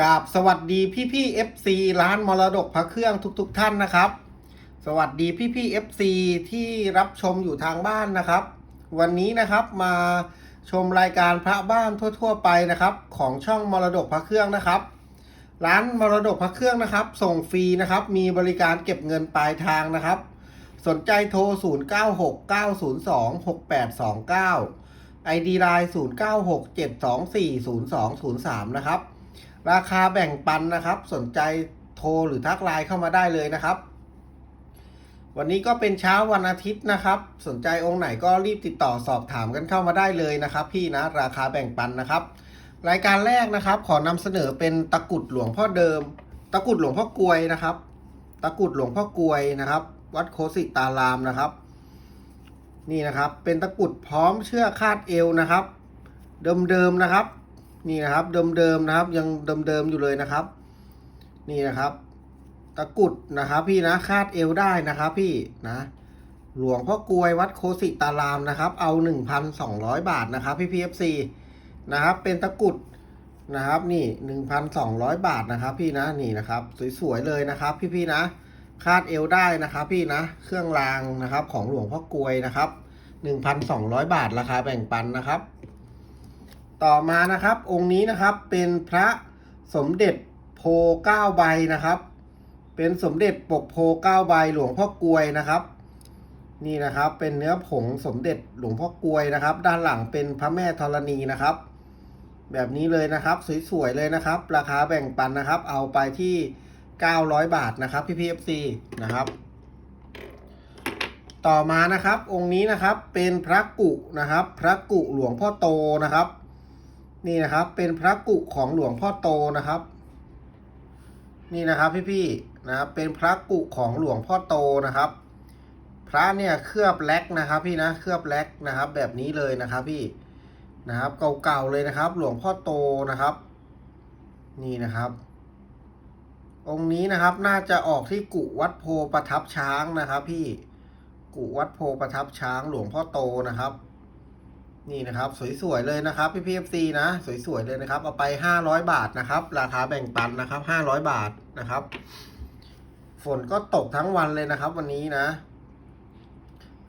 กราบสวัสดีพี่พี่ FC ร้านมรดกพระเครื่องทุกๆทท่านนะครับ สวัสดีพี่พี่ FC ที่รับชมอยู่ทางบ้านนะครับ วันนี้นะครับมาชมรายการพระบ้านทั่ว ๆ ไปนะครับ ของช่องมรดกพระเครื่องนะครับ ร้านมรดกพระเครื่องนะครับ ส่งฟรีนะครับ มีบริการเก็บเงินปลายทางนะครับ สนใจโทร 0969026829 ID ไลน์0967240203 นะครับ ราคาแบ่งปันนะครับ สนใจโทรหรือทักไลน์เข้ามาได้เลยนะครับ วันนี้ก็เป็นเช้าวันอาทิตย์นะครับ สนใจองค์ไหนก็รีบติดต่อสอบถามกันเข้ามาได้เลยนะครับ พี่นะราคาแบ่งปันนะครับ รายการแรกนะครับ ขอนำเสนอเป็นตะกุดหลวงพ่อเดิม ตะกุดหลวงพ่อกลวยนะครับ ตะกุดหลวงพ่อกลวยนะครับ วัดโคสิตารามนะครับนี่นะครับ เป็นตะกุดพร้อมเชือกคาดเอวนะครับ เดิมๆนะครับ นี่นะครับเดิมๆนะครับ ยังเดิมๆอยู่เลยนะครับ นี่นะครับตะกุดนะครับพี่นะคาดเอวได้นะครับพี่นะ หลวงพ่อกลวยวัดโคสิตารามนะครับ เอา1,200บาทนะครับ พี่พีเอฟซีนะครับ เป็นตะกุดนะครับนี่1,200บาทนะครับ พี่นะนี่นะครับ สวยๆเลยนะครับ พี่ๆนะ คาดเอวได้นะครับ พี่นะ เครื่องรางนะครับ ของหลวงพ่อกลวยนะครับ1,200บาทราคาแบ่งปันนะครับ ต่อมานะครับ องค์นี้นะครับเป็นพระสมเด็จโพเก้าใบนะครับ เป็นสมเด็จปกโพเก้าใบหลวงพ่อกลวยนะครับ นี่นะครับเป็นเนื้อผงสมเด็จหลวงพ่อกลวยนะครับ ด้านหลังเป็นพระแม่ธรณีนะครับ แบบนี้เลยนะครับสวยๆเลยนะครับ ราคาแบ่งปันนะครับ เอาไปที่ 900 บาทนะครับพี่พีเอฟซีนะครับต่อมานะครับองค์นี้นะครับเป็นพระกุนะครับ พระกุหลวงพ่อโตนะครับ นี่นะครับ เป็นพระกุของหลวงพ่อโตนะครับ นี่นะครับพี่ๆนะครับ เป็นพระกุของหลวงพ่อโตนะครับ พระเนี่ยเคลือบแล็กนะครับ พี่นะเคลือบแล็กนะครับ แบบนี้เลยนะครับพี่นะครับเก่าๆเลยนะครับ หลวงพ่อโตนะครับ นี่นะครับ องค์นี้นะครับน่าจะออกที่กุวัดโพประทับช้างนะครับ พี่กุวัดโพประทับช้างหลวงพ่อโตนะครับ นี่นะครับ สวยๆเลยนะครับพี่พีเอฟซีนะ สวยๆเลยนะครับ เอาไปห้าร้อยบาทนะครับ ราคาแบ่งปันนะครับห้าร้อยบาทนะครับ ฝนก็ตกทั้งวันเลยนะครับ วันนี้นะ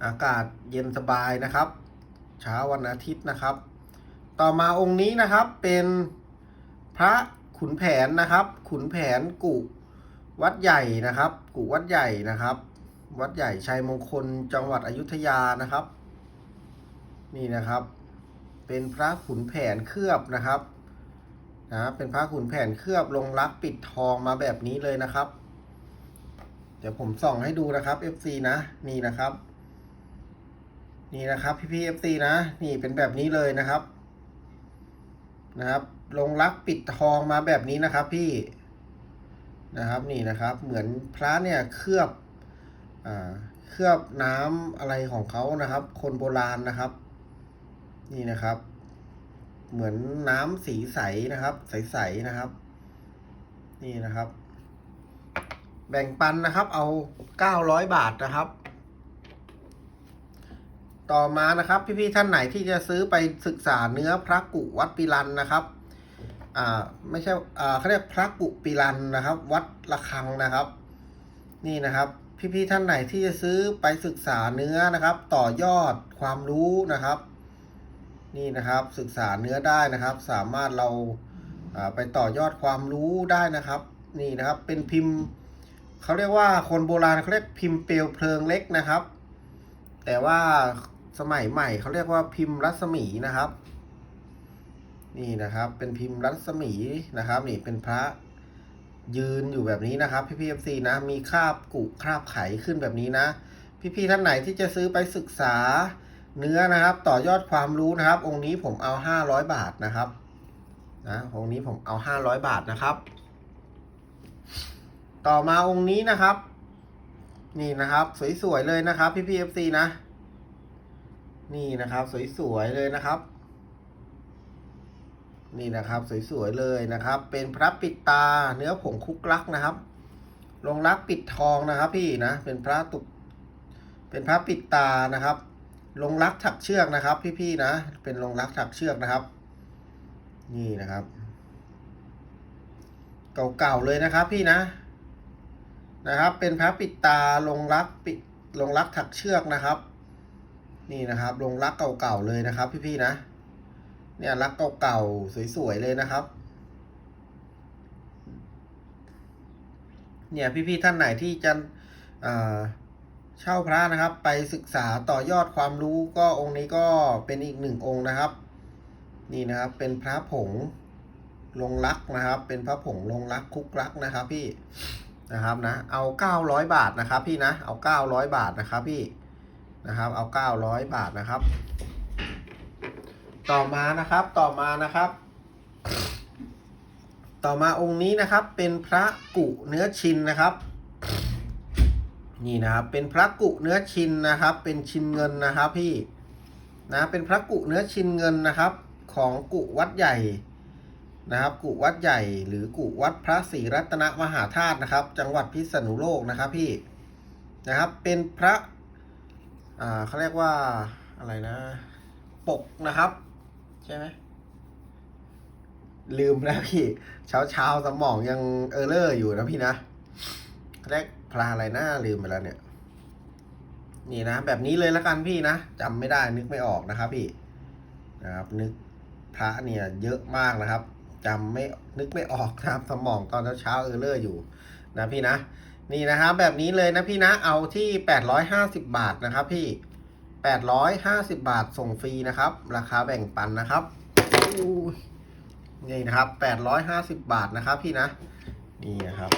อากาศเย็นสบายนะครับ เช้าวันอาทิตย์นะครับ ต่อมาองค์นี้นะครับเป็นพระขุนแผนนะครับ ขุนแผนกุวัดใหญ่นะครับ กุวัดใหญ่นะครับ วัดใหญ่ชัยมงคลจังหวัดอยุธยานะครับ นี่นะครับ เป็นพระขุนแผนเคลือบนะครับนะเป็นพระขุนแผนเคลือบลงรักปิดทองมาแบบนี้เลยนะครับ เดี๋ยวผมส่องให้ดูนะครับ FC นะนี่นะครับ นี่นะครับพี่พี่ FC นะ นี่เป็นแบบนี้เลยนะครับ นะครับ ลงรักปิดทองมาแบบนี้นะครับ พี่นะครับนี่นะครับ เหมือนพระเนี่ยเคลือบอ่าเคลือบน้ำอะไรของเขานะครับ คนโบราณนะครับ นี่นะครับ เหมือนน้ำสีใสนะครับ ใสๆนะครับ นี่นะครับ แบ่งปันนะครับ เอาเก้าร้อยบาทนะครับ ต่อมานะครับ พี่ๆท่านไหนที่จะซื้อไปศึกษาเนื้อพระกุวัดปิรันนะครับอ่าไม่ใช่อ่าเขาเรียกพระกุปิรันนะครับ วัดระฆังนะครับ นี่นะครับ พี่ๆท่านไหนที่จะซื้อไปศึกษาเนื้อนะครับ ต่อยอดความรู้นะครับ นี่นะครับศึกษาเนื้อได้นะครับ สามารถเราไปต่อยอดความรู้ได้นะครับ นี่นะครับเป็นพิมพ์เขาเรียกว่าคนโบราณเขาเรียกพิมพ์เปลวเพลิงเล็กนะครับ แต่ว่าสมัยใหม่เขาเรียกว่าพิมพ์รัศมีนะครับ นี่นะครับเป็นพิมพ์รัศมีนะครับ นี่เป็นพระยืนอยู่แบบนี้นะครับ พี่พีเอฟซีนะมีคราบกุคราบไขขึ้นแบบนี้นะ พี่ๆท่านไหนที่จะซื้อไปศึกษา เนื้อนะครับ ต่อยอดความรู้นะครับ องค์นี้ผมเอาห้าร้อยบาทนะครับนะองค์นี้ผมเอาห้าร้อยบาทนะครับ ต่อมาองค์นี้นะครับ นี่นะครับ สวยๆเลยนะครับ พี่พีเอฟซีนะ นี่นะครับ สวยๆเลยนะครับ นี่นะครับ สวยๆเลยนะครับ เป็นพระปิดตาเนื้อผงคุกลักนะครับลงรักปิดทองนะครับ พี่นะเป็นพระตุกเป็นพระปิดตานะครับ ลงรักถักเชือกนะครับ พี่ๆนะ เป็นลงรักถักเชือกนะครับ นี่นะครับ เก่าๆเลยนะครับพี่นะ นะครับ เป็นพระปิดตาลงรักปิดลงรักถักเชือกนะครับ นี่นะครับลงรักเก่าๆเลยนะครับ พี่ๆนะ เนี่ยรักเก่าๆสวยๆเลยนะครับเนี่ยพี่ๆท่านไหนที่จะอ่า เช่าพระนะครับ ไปศึกษาต่อยอดความรู้ก็องค์นี้ก็เป็นอีกหนึ่งองค์นะครับ นี่นะครับเป็นพระผงลงรักนะครับ เป็นพระผงลงรักคุกรักนะครับ พี่นะครับนะเอาเก้าร้อยบาทนะครับ พี่นะเอาเก้าร้อยบาทนะครับ พี่นะครับ เอาเก้าร้อยบาทนะครับ ต่อมานะครับต่อมานะครับ ต่อมาองค์นี้นะครับเป็นพระกุเนื้อชินนะครับ นี่นะครับเป็นพระกุเนื้อชินนะครับ เป็นชินเงินนะครับพี่นะเป็นพระกุเนื้อชินเงินนะครับ ของกุวัดใหญ่นะครับกุวัดใหญ่หรือกุวัดพระศรีรัตนมหาธาตุนะครับ จังหวัดพิษณุโลกนะครับพี่นะครับเป็นพระอ่าเขาเรียกว่าอะไรนะ ปกนะครับ ใช่ไหมลืมแล้วพี่ เช้าเช้าๆสมองยังเออเลอร์อยู่นะพี่นะแรก พลาอะไรนะลืมไปแล้วเนี่ย นี่นะ แบบนี้เลยแล้วกันพี่นะจำไม่ได้นึกไม่ออกนะครับพี่นะครับ นึกพระเนี่ยเยอะมากนะครับจำไม่นึกไม่ออกนะครับ สมองตอนเช้าเออเลอร์อยู่นะพี่นะนี่นะครับแบบนี้เลยนะพี่นะเอาที่แปดร้อยห้าสิบบาทนะครับ พี่แปดร้อยห้าสิบาทส่งฟรีนะครับ ราคาแบ่งปันนะครับนี่นะครับแปดร้อยห้าสิบาทนะครับ พี่นะ นี่นะครับ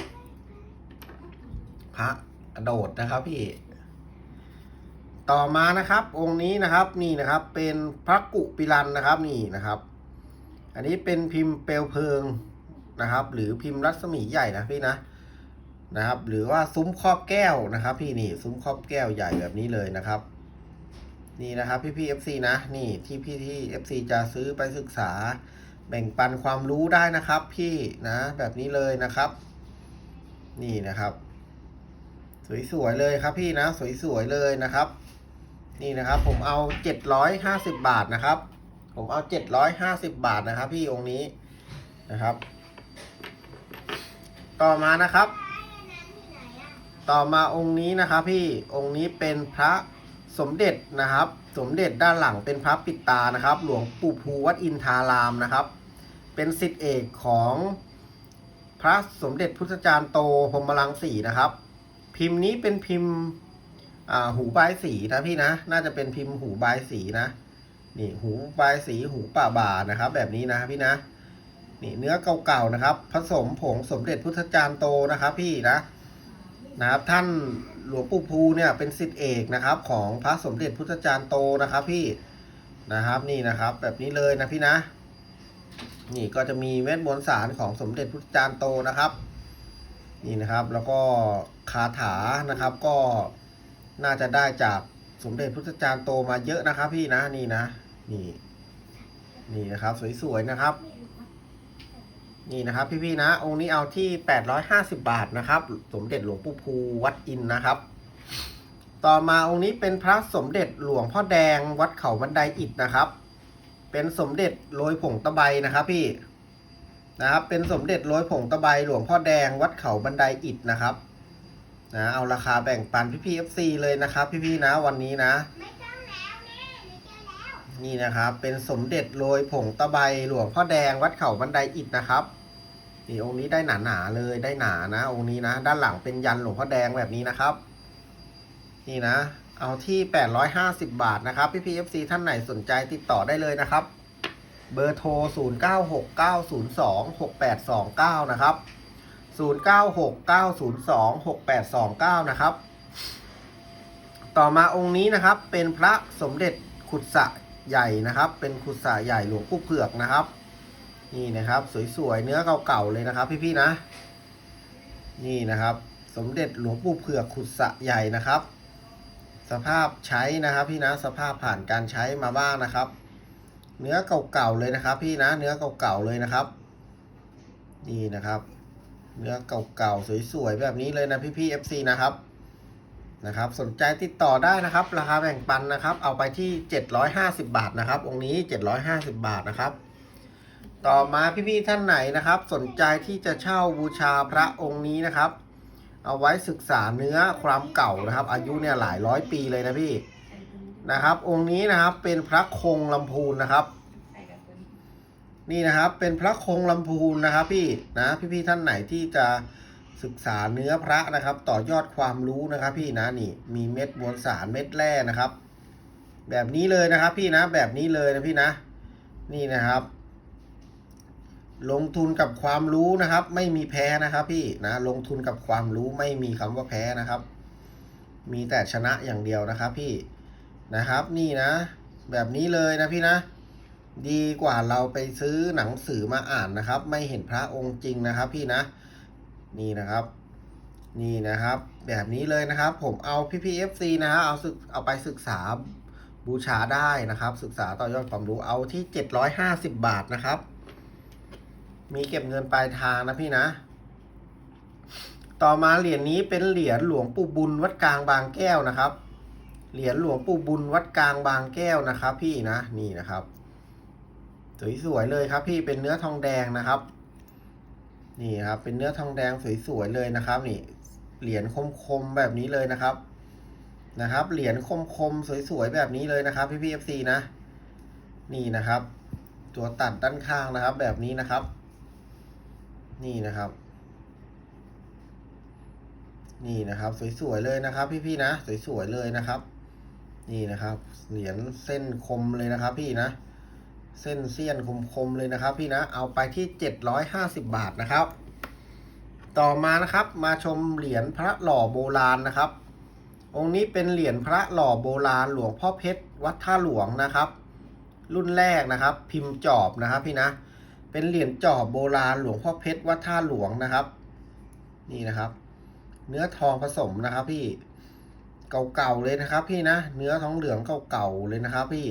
พระกระโดดนะครับพี่ ต่อมานะครับ องค์นี้นะครับนี่นะครับ เป็นพระกุปิลันนะครับนี่นะครับ อันนี้เป็นพิมพ์เปลวเพลิงนะครับ หรือพิมพ์รัศมีใหญ่นะพี่นะนะครับ หรือว่าซุ้มครอบแก้วนะครับ พี่นี่ซุ้มครอบแก้วใหญ่แบบนี้เลยนะครับ นี่นะครับ พี่พี่เอฟซีนะนี่ที่พี่ที่เอฟซีจะซื้อไปศึกษา แบ่งปันความรู้ได้นะครับ พี่นะ แบบนี้เลยนะครับ นี่นะครับ สวยๆเลยครับพี่นะสวยๆเลยนะครับ นี่นะครับ ผมเอาเจ็ดร้อยห้าสิบบาทนะครับ ผมเอาเจ็ดร้อยห้าสิบบาทนะครับ พี่องค์นี้นะครับ ต่อมานะครับ ต่อมาองค์นี้นะครับ พี่องค์นี้เป็นพระสมเด็จนะครับ สมเด็จด้านหลังเป็นพระปิดตานะครับ หลวงปู่ภูวัดอินทารามนะครับ เป็นสิทธิเอกของพระสมเด็จพุทธจารย์โตพรมลังสีนะครับ พิมพ์นี้เป็นพิมพ์หูบายสีนะพี่นะ น่าจะเป็นพิมพ์หูบายสีนะ นี่หูบายสีหูป่าบานะครับ แบบนี้นะพี่นะนี่เนื้อเก่าๆนะครับ ผสมผงสมเด็จพุทธจารย์โตนะครับ พี่นะนะครับท่านหลวงปู่ภูเนี่ยเป็นสิทธิเอกนะครับ ของพระสมเด็จพุทธจารย์โตนะครับ พี่นะครับนี่นะครับ แบบนี้เลยนะพี่นะ นี่ก็จะมีเวทมนต์สารของสมเด็จพุทธจารย์โตนะครับ นี่นะครับแล้วก็คาถานะครับก็น่าจะได้จากสมเด็จพุทธจารย์โตมาเยอะนะครับ พี่นะนี่นะนี่นี่นะครับสวยๆนะครับ นี่นะครับ พี่ๆนะ องค์นี้เอาที่ 850 บาทนะครับ สมเด็จหลวงปู่ภูวัดอินนะครับ ต่อมาองค์นี้เป็นพระสมเด็จหลวงพ่อแดงวัดเขาบันไดอิฐนะครับ เป็นสมเด็จโรยผงตะไบนะครับ พี่ นะครับ เป็นสมเด็จโรยผงตะไบหลวงพ่อแดงวัดเขาบันไดอิฐนะครับนะเอาราคาแบ่งปันพี่พีเอฟซีเลยนะครับ พี่ๆนะวันนี้นะไม่ต้องแล้วแม่ไม่เจอแล้วนี่นะครับ เป็นสมเด็จโรยผงตะไบหลวงพ่อแดงวัดเขาบันไดอิฐนะครับนี่องค์นี้ได้หนาหนาๆเลยได้หนานะ องค์นี้นะ ด้านหลังเป็นยันหลวงพ่อแดงแบบนี้นะครับ นี่นะ เอาที่850บาทนะครับ พี่พีเอฟซีท่านไหนสนใจติดต่อได้เลยนะครับ เบอร์โทร 0969026829 นะครับ 0969026829 นะครับ ต่อมาองค์นี้นะครับเป็นพระสมเด็จขุดสะใหญ่นะครับ เป็นขุดสะใหญ่หลวงปู่เผือกนะครับ นี่นะครับสวยๆเนื้อเก่าๆเลยนะครับ พี่ๆนะ นี่นะครับ สมเด็จหลวงปู่เผือกขุดสะใหญ่นะครับ สภาพใช้นะครับพี่นะสภาพผ่านการใช้มาบ้างนะครับ เนื้อเก่าๆเลยนะครับ พี่นะ เนื้อเก่าๆเลยนะครับ นี่นะครับ เนื้อเก่าๆสวยๆแบบนี้เลยนะพี่ๆ FC นะครับนะครับ สนใจติดต่อได้นะครับ ราคาแบ่งปันนะครับ เอาไปที่ 750 บาทนะครับ องค์นี้ 750 บาทนะครับ ต่อมาพี่ๆท่านไหนนะครับ สนใจที่จะเช่าบูชาพระองค์นี้นะครับ เอาไว้ศึกษาเนื้อความเก่านะครับ อายุเนี่ยหลายร้อยปีเลยนะพี่ นะครับ องค์นี้นะครับเป็นพระคงลำพูนนะครับ นี่นะครับเป็นพระคงลำพูนนะครับ พี่นะพี่ๆท่านไหนที่จะศึกษาเนื้อพระนะครับ ต่อยอดความรู้นะครับ พี่นะนี่มีเม็ดมวลสารเม็ดแร่นะครับ แบบนี้เลยนะครับ พี่นะแบบนี้เลยนะพี่นะ นี่นะครับ ลงทุนกับความรู้นะครับ ไม่มีแพ้นะครับ พี่นะลงทุนกับความรู้ไม่มีคำว่าแพ้นะครับ มีแต่ชนะอย่างเดียวนะครับ พี่ นะครับนี่นะ แบบนี้เลยนะพี่นะ ดีกว่าเราไปซื้อหนังสือมาอ่านนะครับ ไม่เห็นพระองค์จริงนะครับ พี่นะ นี่นะครับ นี่นะครับ แบบนี้เลยนะครับ ผมเอาพี่พีเอฟซีนะฮะเอาศึกเอาไปศึกษาบูชาได้นะครับ ศึกษาต่อยอดความรู้เอาที่เจ็ดร้อยห้าสิบบาทนะครับ มีเก็บเงินปลายทางนะพี่นะต่อมาเหรียญนี้เป็นเหรียญหลวงปู่บุญวัดกลางบางแก้วนะครับ เหรียญหลวงปู่บุญวัดกลางบางแก้วนะครับ พี่นะนี่นะครับ สวยๆเลยครับ พี่เป็นเนื้อทองแดงนะครับ นี่ครับ เป็นเนื้อทองแดงสวยๆเลยนะครับ นี่ เหรียญคมๆแบบนี้เลยนะครับนะครับ เหรียญคมๆสวยๆแบบนี้เลยนะครับ พี่พีเอฟซีนะ นี่นะครับ ตัวตัดด้านข้างนะครับ แบบนี้นะครับ นี่นะครับ นี่นะครับ สวยๆเลยนะครับ พี่ๆนะ สวยๆเลยนะครับ นี่นะครับ เหรียญเส้นคมเลยนะครับพี่นะ เส้นเสี้ยนคมๆเลยนะครับ พี่นะ เอาไปที่เจ็ดร้อยห้าสิบบาทนะครับ ต่อมานะครับ มาชมเหรียญพระหล่อโบราณนะครับ องค์นี้เป็นเหรียญพระหล่อโบราณหลวงพ่อเพชรวัดท่าหลวงนะครับ รุ่นแรกนะครับ พิมพ์จอบนะครับ พี่นะ เป็นเหรียญจอบโบราณหลวงพ่อเพชรวัดท่าหลวงนะครับ นี่นะครับ เนื้อทองผสมนะครับพี่ เก่าๆเลยนะครับพี่นะเนื้อทองเหลืองเก่าๆเลยนะครับพี่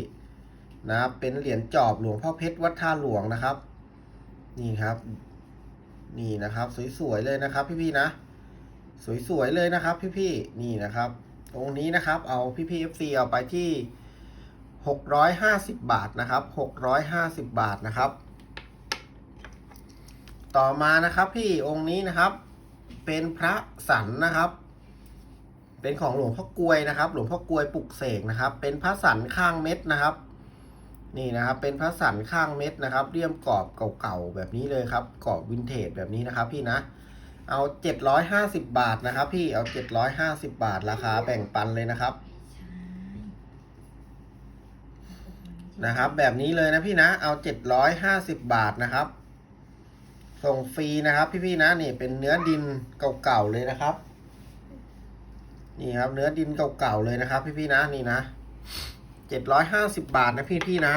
นะเป็นเหรียญจอบหลวงพ่อเพชรวัดท่าหลวงนะครับ นี่ครับ นี่นะครับ สวยๆเลยนะครับพี่ๆนะ สวยๆเลยนะครับพี่ๆนี่นะครับ ตรงนี้นะครับ เอาพี่ๆ FC เอาไปที่หกร้อยห้าสิบบาทนะครับหกร้อยห้าสิบบาทนะครับ ต่อมานะครับพี่องค์นี้นะครับ เป็นพระสันนะครับ เป็นของหลวงพ่อกลวยนะครับ หลวงพ่อกลวยปลุกเสกนะครับ เป็นพระสันข้างเม็ดนะครับ นี่นะครับ เป็นพระสันข้างเม็ดนะครับ เรียมกรอบเก่าๆแบบนี้เลยครับกรอบวินเทจแบบนี้นะครับ พี่นะ เอาเจ็ดร้อยห้าสิบบาทนะครับ พี่ เอาเจ็ดร้อยห้าสิบบาทราคาแบ่งปันเลยนะครับนะครับ แบบนี้เลยนะพี่นะ เอาเจ็ดร้อยห้าสิบบาทนะครับ ส่งฟรีนะครับ พี่ๆนะนี่เป็นเนื้อดินเก่าๆเลยนะครับ นี่ครับ เนื้อดินเก่าๆเลยนะครับ พี่ๆนะนี่นะเจ็ดร้อยห้าสิบบาทนะพี่ๆนะ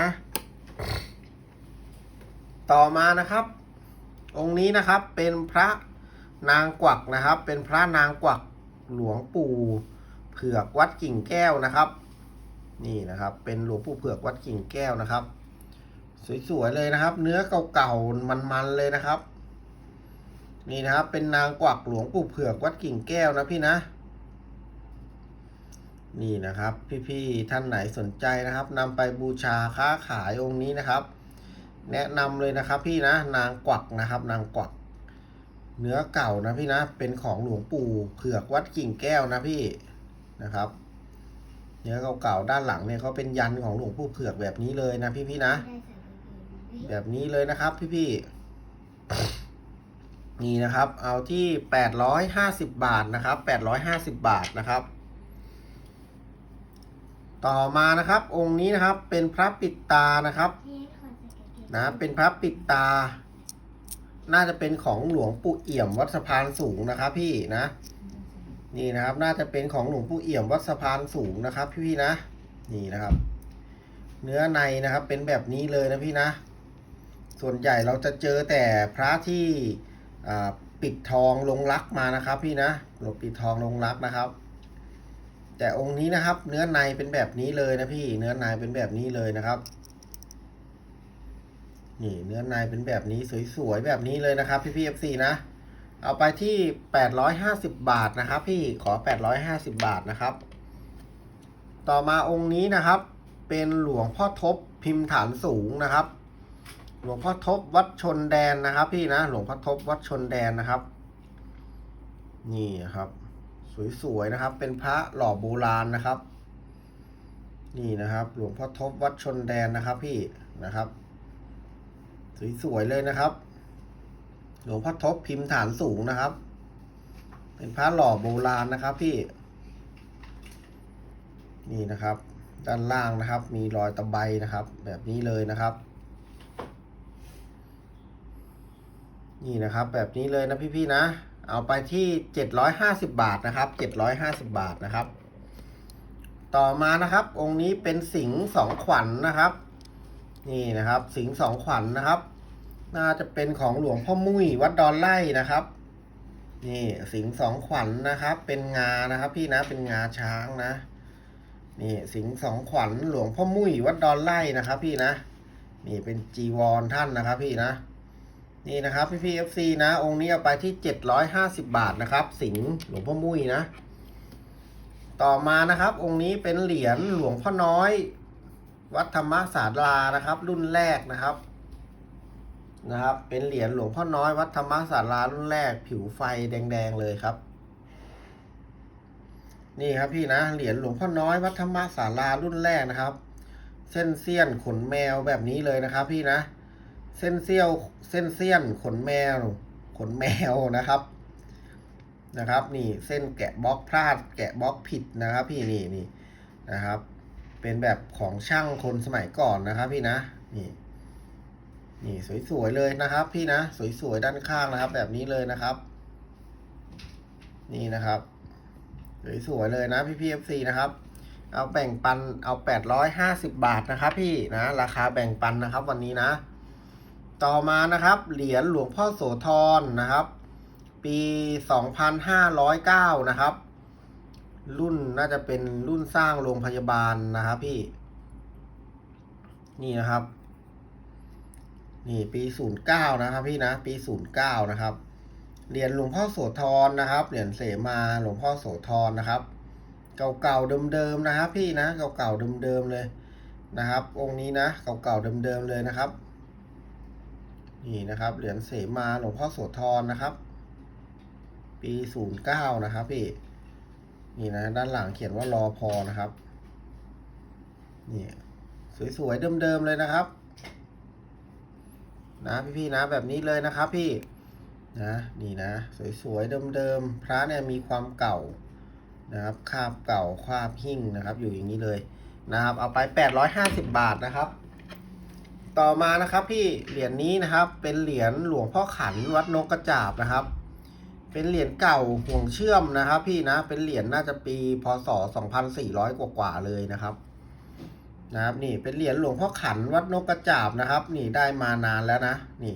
ต่อมานะครับ องค์นี้นะครับเป็นพระนางกวักนะครับ เป็นพระนางกวักหลวงปู่เผือกวัดกิ่งแก้วนะครับ นี่นะครับ เป็นหลวงปู่เผือกวัดกิ่งแก้วนะครับ สวยๆเลยนะครับ เนื้อเก่าๆมันๆเลยนะครับ นี่นะครับ เป็นนางกวักหลวงปู่เผือกวัดกิ่งแก้วนะพี่นะ นี่นะครับ พี่ๆท่านไหนสนใจนะครับนำไปบูชาค้าขายองค์นี้นะครับ แนะนำเลยนะครับพี่นะนางกวักนะครับ นางกวัก เนื้อเก่านะพี่นะเป็นของหลวงปู่เผือกวัดกิ่งแก้วนะพี่นะครับ เนื้อเก่าๆด้านหลังเนี่ยเขาเป็นยันของหลวงปู่เผือกแบบนี้เลยนะพี่ๆนะ แบบนี้เลยนะครับพี่ๆนี่นะครับ เอาที่แปดร้อยห้าสิบบาทนะครับแปดร้อยห้าสิบบาทนะครับ ต่อมานะครับ องค์นี้นะครับเป็นพระปิดตานะครับนะเป็นพระปิดตา น่าจะเป็นของหลวงปู่เอี่ยมวัดสะพานสูงนะครับ พี่นะ นี่นะครับ น่าจะเป็นของหลวงปู่เอี่ยมวัดสะพานสูงนะครับ พี่ๆนะ นี่นะครับ เนื้อในนะครับ เป็นแบบนี้เลยนะพี่นะ ส่วนใหญ่เราจะเจอแต่พระที่ปิดทองลงรักมานะครับ พี่นะหลวงปิดทองลงรักนะครับ แต่องค์นี้นะครับ เนื้อในเป็นแบบนี้เลยนะพี่ เนื้อในเป็นแบบนี้เลยนะครับ นี่เนื้อในเป็นแบบนี้สวยๆแบบนี้เลยนะครับ พี่พี่เอฟซีนะ เอาไปที่แปดร้อยห้าสิบบาทนะครับ พี่ขอแปดร้อยห้าสิบบาทนะครับ ต่อมาองค์นี้นะครับ เป็นหลวงพ่อทบพิมพ์ฐานสูงนะครับ หลวงพ่อทบวัดชนแดนนะครับ พี่นะหลวงพ่อทบวัดชนแดนนะครับ นี่ครับ สวยๆนะครับ เป็นพระหล่อโบราณนะครับ นี่นะครับ หลวงพ่อทบวัดชนแดนนะครับ พี่นะครับสวยๆเลยนะครับ หลวงพ่อทบพิมพ์ฐานสูงนะครับ เป็นพระหล่อโบราณนะครับ พี่ นี่นะครับ ด้านล่างนะครับ มีรอยตะไบนะครับ แบบนี้เลยนะครับ นี่นะครับ แบบนี้เลยนะพี่ๆนะ เอาไปที่เจ็ดร้อยห้าสิบาทนะครับเจ็ดร้อยห้าสิบาทนะครับ ต่อมานะครับ องค์นี้เป็นสิงสองขวัญนนะครับ นี่นะครับ สิงสองขวัญนนะครับ น่าจะเป็นของหลวงพ่อมุ้ยวัดดอนไล่นะครับ นี่สิงสองขวัญนนะครับ เป็นงานะครับ พี่นะเป็นงาช้างนะ นี่สิงสองขวัญหลวงพ่อมุ้ยวัดดอนไล่นะครับ พี่นะ นี่เป็นจีวรท่านนะครับ พี่นะ นี่นะครับพี่พีเอฟซีนะ องค์นี้เอาไปที่เจ็ดร้อยห้าสิบาทนะครับ สิงห์หลวงพ่อมุ้ยนะ ต่อมานะครับ องค์นี้เป็นเหรียญหลวงพ่อน้อย วัดธรรมศาลานะครับ รุ่นแรกนะครับนะครับ เป็นเหรียญหลวงพ่อน้อยวัดธรรมศาลารุ่นแรก ผิวไฟแดงๆเลยครับ นี่ครับพี่นะเหรียญหลวงพ่อน้อยวัดธรรมศาลารุ่นแรกนะครับ เส้นเสี้ยนขนแมวแบบนี้เลยนะครับ พี่นะ เส้นเสี้ยวเส้นเสี้ยนขนแมว ขนแมวนะครับ นะครับ นี่เส้นแกะบล็อกพลาด แกะบล็อกผิดนะครับ พี่นี่นี่นะครับ เป็นแบบของช่างคนสมัยก่อนนะครับ พี่นะนี่นี่สวยๆเลยนะครับ พี่นะสวยๆด้านข้างนะครับ แบบนี้เลยนะครับ นี่นะครับสวยๆเลยนะพี่พีเอฟซีนะครับ เอาแบ่งปันเอาแปดร้อยห้าสิบบาทนะครับ พี่นะ ราคาแบ่งปันนะครับ วันนี้นะ ต่อมานะครับ เหรียญหลวงพ่อโสธรนะครับ ปีสองพันห้าร้อยเก้านะครับ รุ่นน่าจะเป็นรุ่นสร้างโรงพยาบาลนะครับพี่ นี่นะครับ นี่ปีศูนย์เก้านะครับพี่นะ ปีศูนย์เก้านะครับ เหรียญหลวงพ่อโสธรนะครับ เหรียญเสมาหลวงพ่อโสธรนะครับ เก่าๆเดิมๆนะครับ พี่นะ เก่าๆเดิมๆเลยนะครับ องค์นี้นะ เก่าๆเดิมๆเลยนะครับ นี่นะครับ เหรียญเสมาหลวงพ่อโสธรนะครับ ปีศูนย์เก้านะครับพี่นี่นะด้านหลังเขียนว่ารอพอนะครับ นี่ สวยๆเดิมๆเลยนะครับ นะพี่ๆนะแบบนี้เลยนะครับพี่นะนี่นะ สวยๆเดิมๆพระเนี่ยมีความเก่านะครับคาบเก่าคาบหิ้งนะครับ อยู่อย่างนี้เลยนะครับ เอาไป 850 บาทนะครับ ต่อมานะครับพี่เหรียญนี้นะครับ เป็นเหรียญหลวงพ่อขันวัดนกกระจาบนะครับ เป็นเหรียญเก่าห่วงเชื่อมนะครับ พี่นะเป็นเหรียญน่าจะปีพศ2400 กว่าๆเลยนะครับ นะครับนี่เป็นเหรียญหลวงพ่อขันวัดนกกระจาบนะครับ นี่ได้มานานแล้วนะนี่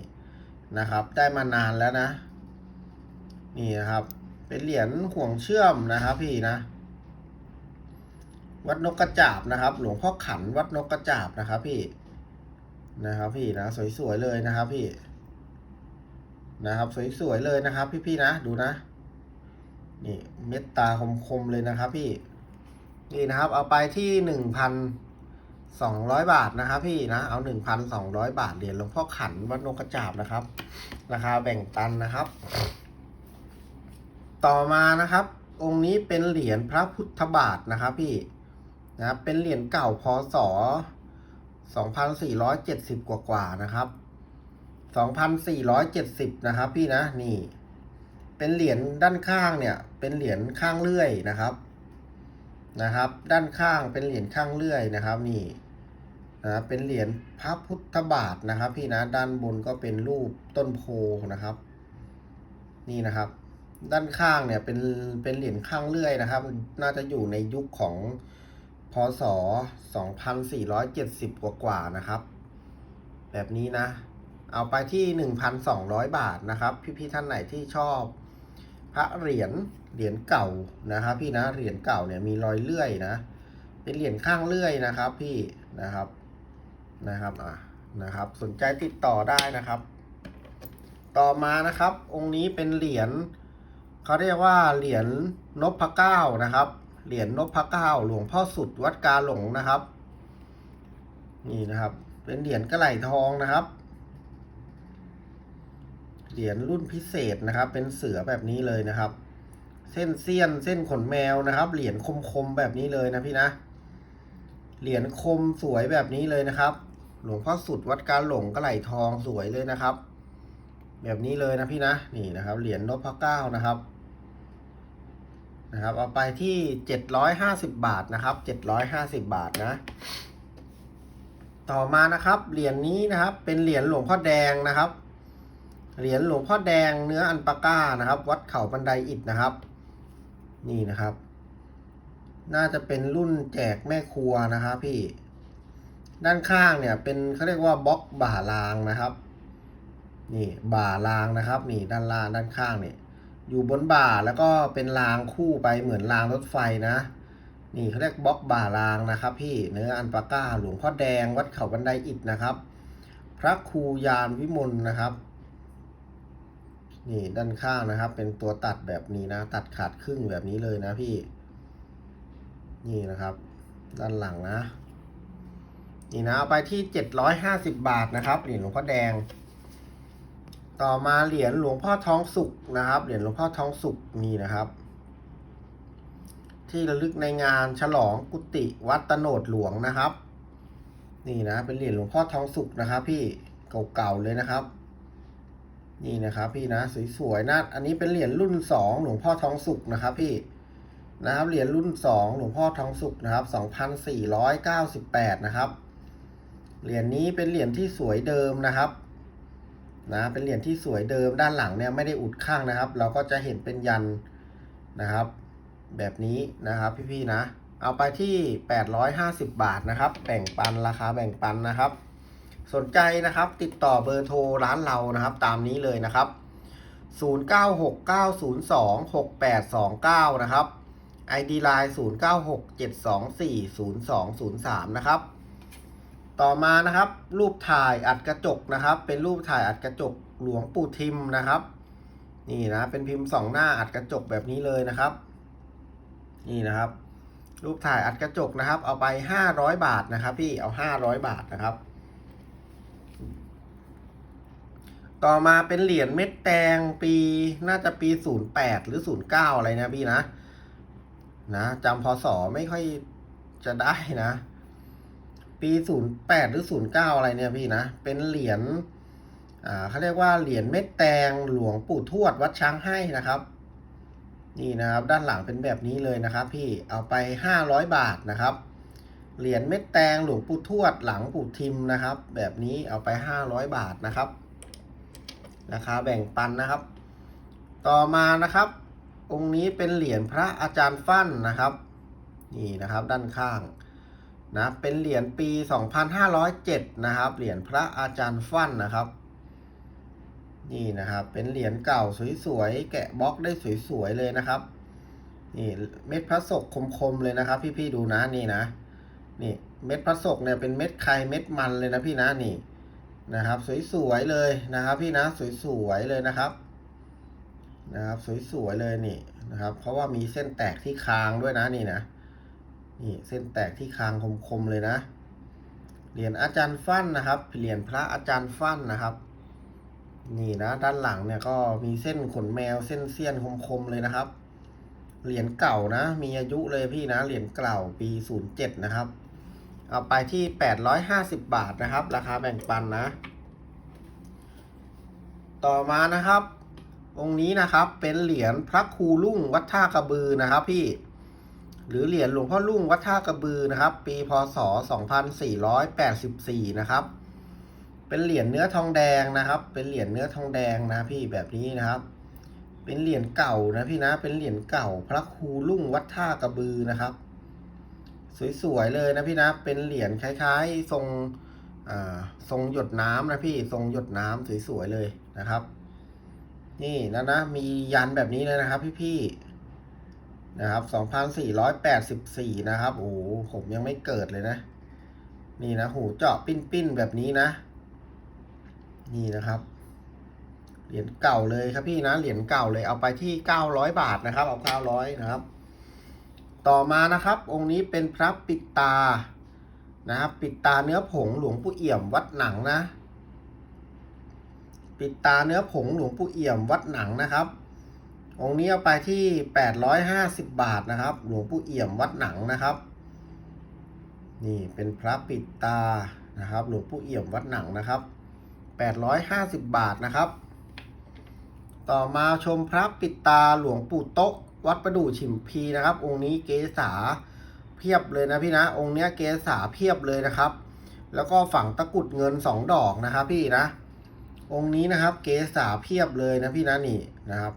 นะครับ ได้มานานแล้วนะ นี่นะครับ เป็นเหรียญห่วงเชื่อมนะครับ พี่นะวัดนกกระจาบนะครับ หลวงพ่อขันวัดนกกระจาบนะครับ พี่ นะครับพี่นะสวยๆเลยนะครับพี่นะครับสวยๆเลยนะครับ พี่ๆนะดูนะ นี่เม็ดตาคมๆเลยนะครับ พี่นี่นะครับเอาไปที่หนึ่งพันสองร้อยบาทนะครับ พี่นะเอาหนึ่งพันสองร้อยบาทเหรียญหลวงพ่อขันวัดนกกระจาบนะครับ ราคาแบ่งปันนะครับ ต่อมานะครับ องค์นี้เป็นเหรียญพระพุทธบาทนะครับ พี่นะเป็นเหรียญเก่าพศ 2470 กว่ากว่าๆนะครับ 2470 นะครับพี่นะนี่ เป็นเหรียญด้านข้างเนี่ย เป็นเหรียญข้างเลื่อยนะครับ นะครับ ด้านข้างเป็นเหรียญข้างเลื่อยนะครับ นี่นะเป็นเหรียญพระพุทธบาทนะครับ พี่นะด้านบนก็เป็นรูปต้นโพนะครับ นี่นะครับ ด้านข้างเนี่ยเป็นเป็นเหรียญข้างเลื่อยนะครับ น่าจะอยู่ในยุคของ พศ 2470 กว่ากว่าๆนะครับ แบบนี้นะ เอาไปที่ 1,200 บาทนะครับ พี่ๆท่านไหนที่ชอบ พระเหรียญเหรียญเก่านะครับ พี่นะเหรียญเก่าเนี่ยมีรอยเลื่อยนะ เป็นเหรียญข้างเลื่อยนะครับ พี่นะครับนะครับอะนะครับ สนใจติดต่อได้นะครับ ต่อมานะครับ องค์นี้เป็นเหรียญเขาเรียกว่าเหรียญนพเก้านะครับ เหรียญนพเก้าหลวงพ่อสุดวัดกาหลงนะครับ นี่นะครับ เป็นเหรียญกระไหลทองนะครับ เหรียญรุ่นพิเศษนะครับ เป็นเสือแบบนี้เลยนะครับ เส้นเสี้ยนเส้นขนแมวนะครับ เหรียญคมๆแบบนี้เลยนะพี่นะ เหรียญคมสวยแบบนี้เลยนะครับ หลวงพ่อสุดวัดกาหลงกระไหลทองสวยเลยนะครับ แบบนี้เลยนะพี่นะ นี่นะครับ เหรียญนพเก้านะครับ นะครับ เอาไปที่เจ็ดร้อยห้าสิบบาทนะครับเจ็ดร้อยห้าสิบบาทนะ ต่อมานะครับเหรียญนี้นะครับ เป็นเหรียญหลวงพ่อแดงนะครับ เหรียญหลวงพ่อแดงเนื้ออันปาก้านะครับ วัดเขาบันไดอิฐนะครับ นี่นะครับ น่าจะเป็นรุ่นแจกแม่ครัวนะครับพี่ ด้านข้างเนี่ยเป็นเขาเรียกว่าบล็อกบ่าลางนะครับ นี่บ่าลางนะครับ นี่ด้านล่างด้านข้างเนี่ย อยู่บนบ่าแล้วก็เป็นรางคู่ไปเหมือนรางรถไฟนะ นี่เขาเรียกบล็อกบ่ารางนะครับ พี่เนื้ออันปาก้าหลวงพ่อแดงวัดเขาบันไดอิฐนะครับ พระครูยานวิมลนะครับ นี่ด้านข้างนะครับ เป็นตัวตัดแบบนี้นะ ตัดขาดครึ่งแบบนี้เลยนะพี่ นี่นะครับ ด้านหลังนะ นี่นะเอาไปที่เจ็ดร้อยห้าสิบบาทนะครับเหรียญหลวงพ่อแดง ต่อมาเหรียญหลวงพ่อท้องสุกนะครับ เหรียญหลวงพ่อท้องสุกนี่นะครับ ที่ระลึกในงานฉลองกุฏิวัดตโนดหลวงนะครับ นี่นะเป็นเหรียญหลวงพ่อท้องสุกนะครับ พี่เก่าๆเลยนะครับ นี่นะครับ พี่นะสวยๆนะอันนี้เป็นเหรียญรุ่นสองหลวงพ่อท้องสุกนะครับ พี่นะครับเหรียญรุ่นสองหลวงพ่อท้องสุกนะครับสองพันสี่ร้อยเก้าสิบแปดนะครับเหรียญนี้เป็นเหรียญที่สวยเดิมนะครับ นะเป็นเหรียญที่สวยเดิมด้านหลังเนี่ยไม่ได้อุดข้างนะครับ เราก็จะเห็นเป็นยันนะครับ แบบนี้นะครับพี่ๆนะ เอาไปที่ 850 บาทนะครับ แบ่งปันราคาแบ่งปันนะครับ สนใจนะครับติดต่อเบอร์โทรร้านเรานะครับ ตามนี้เลยนะครับ 0969026829 นะครับ ID Line 0967240203 นะครับ ต่อมานะครับ รูปถ่ายอัดกระจกนะครับ เป็นรูปถ่ายอัดกระจกหลวงปู่ทิมนะครับ นี่นะเป็นพิมพ์สองหน้าอัดกระจกแบบนี้เลยนะครับ นี่นะครับ รูปถ่ายอัดกระจกนะครับ เอาไปห้าร้อยบาทนะครับ พี่เอาห้าร้อยบาทนะครับ ต่อมาเป็นเหรียญเม็ดแตงปีน่าจะปีศูนย์แปดหรือศูนย์เก้าอะไรนะพี่นะนะจำพศไม่ค่อยจะได้นะ ปีศูนย์แปดหรือศูนย์เก้าอะไรเนี่ยพี่นะ เป็นเหรียญอ่าเขาเรียกว่าเหรียญเม็ดแตงหลวงปู่ทวดวัดช้างให้นะครับ นี่นะครับ ด้านหลังเป็นแบบนี้เลยนะครับ พี่เอาไปห้าร้อยบาทนะครับ เหรียญเม็ดแตงหลวงปู่ทวดหลังปู่ทิมนะครับ แบบนี้เอาไปห้าร้อยบาทนะครับราคาแบ่งปันนะครับ ต่อมานะครับ องค์นี้เป็นเหรียญพระอาจารย์ฟั่นนะครับ นี่นะครับด้านข้าง นะเป็นเหรียญปี 2507 นะครับเหรียญพระอาจารย์ฟั่นนะครับ นี่นะครับ เป็นเหรียญเก่าสวยๆแกะบล็อกได้สวยๆเลยนะครับนี่เม็ดพระศกคมๆเลยนะครับ พี่ๆดูนะนี่นะ นี่เม็ดพระศกเนี่ยเป็นเม็ดไข่เม็ดมันเลยนะพี่นะนี่นะครับ สวยๆเลยนะครับ พี่นะสวยๆเลยนะครับนะครับ สวยๆเลยนี่นะครับ เพราะว่ามีเส้นแตกที่คางด้วยนะนี่นะ นี่เส้นแตกที่คางคมๆเลยนะ เหรียญอาจารย์ฟั่นนะครับเหรียญพระอาจารย์ฟั่นนะครับ นี่นะด้านหลังเนี่ยก็มีเส้นขนแมวเส้นเสี้ยนคมๆเลยนะครับ เหรียญเก่านะ มีอายุเลยพี่นะ เหรียญเก่าปีศูนย์เจ็ดนะครับ เอาไปที่แปดร้อยห้าสิบบาทนะครับ ราคาแบ่งปันนะ ต่อมานะครับ องค์นี้นะครับเป็นเหรียญพระครูลุ่งวัดท่ากระบือนะครับพี่ หรือเหรียญหลวงพ่อลุ่งวัดท่ากระบือนะครับ ปีพศ 2484 นะครับ เป็นเหรียญเนื้อทองแดงนะครับ เป็นเหรียญเนื้อทองแดงนะพี่แบบนี้นะครับ เป็นเหรียญเก่านะพี่นะ เป็นเหรียญเก่า พระครูลุ่งวัดท่ากระบือนะครับ สวยๆเลยนะพี่นะ เป็นเหรียญคล้ายๆ ทรงทรงหยดน้ำนะพี่ ทรงหยดน้ำสวยๆเลยนะครับ นี่นะนะ มียันแบบนี้เลยนะครับ พี่ๆ นะครับ 2,484 นะครับ โอ้ผมยังไม่เกิดเลยนะ นี่นะ หูเจาะปิ้นๆ แบบนี้นะ นี่นะครับ เหรียญเก่าเลยครับพี่นะ เหรียญเก่าเลย เอาไปที่ 900 บาทนะครับ เอา 900 นะครับ ต่อมานะครับ องค์นี้เป็นพระปิดตา นะครับ ปิดตาเนื้อผงหลวงปู่เอี่ยมวัดหนังนะ ปิดตาเนื้อผงหลวงปู่เอี่ยมวัดหนังนะครับ องค์นี้เอาไปที่ 850 บาทนะครับ หลวงปู่เอี่ยมวัดหนังนะครับ นี่เป็นพระปิดตานะครับ หลวงปู่เอี่ยมวัดหนังนะครับ 850 บาทนะครับ ต่อมาชมพระปิดตาหลวงปู่โต๊ะวัดประดู่ฉิมพีนะครับ องค์นี้เกษาเพียบเลยนะพี่นะ องค์เนี้ยเกษาเพียบเลยนะครับ แล้วก็ฝังตะกุดเงินสองดอกนะครับพี่นะ องค์นี้นะครับ เกษาเพียบเลยนะพี่นะนี่นะครับ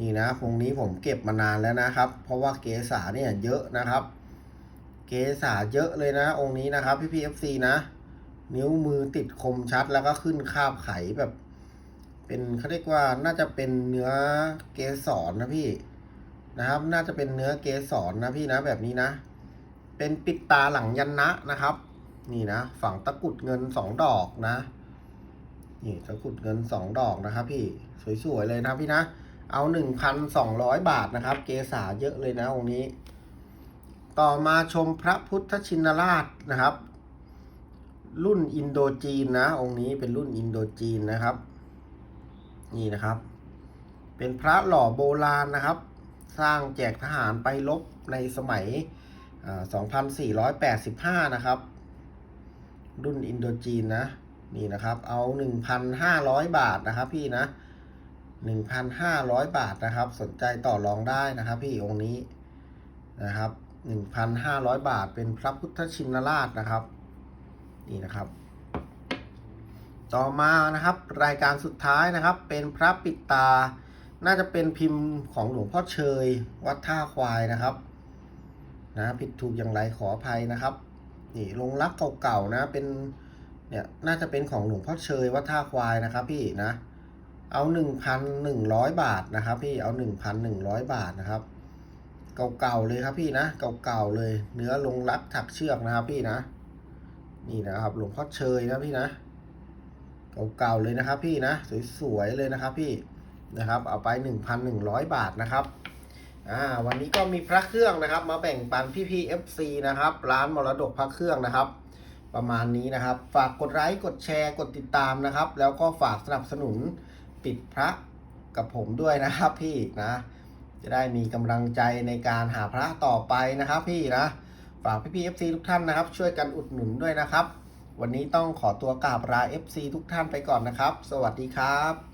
นี่นะองนี้ผมเก็บมานานแล้วนะครับ เพราะว่าเกษาเนี่ยเยอะนะครับ เกษาเยอะเลยนะ องค์นี้นะครับ พี่พีเอฟซีนะ นิ้วมือติดคมชัดแล้วก็ขึ้นคาบไขแบบ เป็นเขาเรียกว่าน่าจะเป็นเนื้อเกสรนะพี่นะครับ น่าจะเป็นเนื้อเกสรนะพี่นะแบบนี้นะ เป็นปิดตาหลังยันนะนะครับ นี่นะฝังตะกุดเงินสองดอกนะนี่ตะกุดเงินสองดอกนะครับ พี่สวยๆเลยนะพี่นะ เอาหนึ่งพันสองร้อยบาทนะครับ เกษาเยอะเลยนะองค์นี้ ต่อมาชมพระพุทธชินราชนะครับ รุ่นอินโดจีนนะองค์นี้เป็นรุ่นอินโดจีนนะครับ นี่นะครับ เป็นพระหล่อโบราณนะครับ สร้างแจกทหารไปรบในสมัยอ่า2485 นะครับ รุ่นอินโดจีนนะ นี่นะครับ เอา 1,500 บาทนะครับพี่นะ 1,500 บาทนะครับ สนใจต่อรองได้นะครับ พี่องค์นี้นะครับ 1,500 บาทเป็นพระพุทธชินราชนะครับ นี่นะครับ ต่อมานะครับ รายการสุดท้ายนะครับ เป็นพระปิดตา น่าจะเป็นพิมพ์ของหลวงพ่อเชย วัดท่าควายนะครับนะผิดถูกอย่างไรขออภัยนะครับ นี่ลงรักเก่าๆนะเป็นเนี่ยน่าจะเป็นของหลวงพ่อเชยวัดท่าควายนะครับ พี่นะ เอาหนึ่งพันหนึ่งร้อยบาทนะครับ พี่เอาหนึ่งพันหนึ่งร้อยบาทนะครับ เก่าๆเลยครับพี่นะ เก่าๆเลย เนื้อลงรักถักเชือกนะครับพี่นะ นี่นะครับหลวงพ่อเชยนะพี่นะ เก่าๆเลยนะครับ พี่นะสวยๆเลยนะครับพี่นะครับ เอาไป 1,100 บาทนะครับอ่าวันนี้ก็มีพระเครื่องนะครับ มาแบ่งปันพี่พีเอฟซีนะครับ ร้านมรดกพระเครื่องนะครับ ประมาณนี้นะครับ ฝากกดไลค์กดแชร์กดติดตามนะครับ แล้วก็ฝากสนับสนุน ปิดพระกับผมด้วยนะครับพี่นะ จะได้มีกำลังใจในการหาพระต่อไปนะครับ พี่นะฝากพี่พีเอฟซีทุกท่านนะครับ ช่วยกันอุดหนุนด้วยนะครับ วันนี้ต้องขอตัวกราบลา FC ทุกท่านไปก่อนนะครับ สวัสดีครับ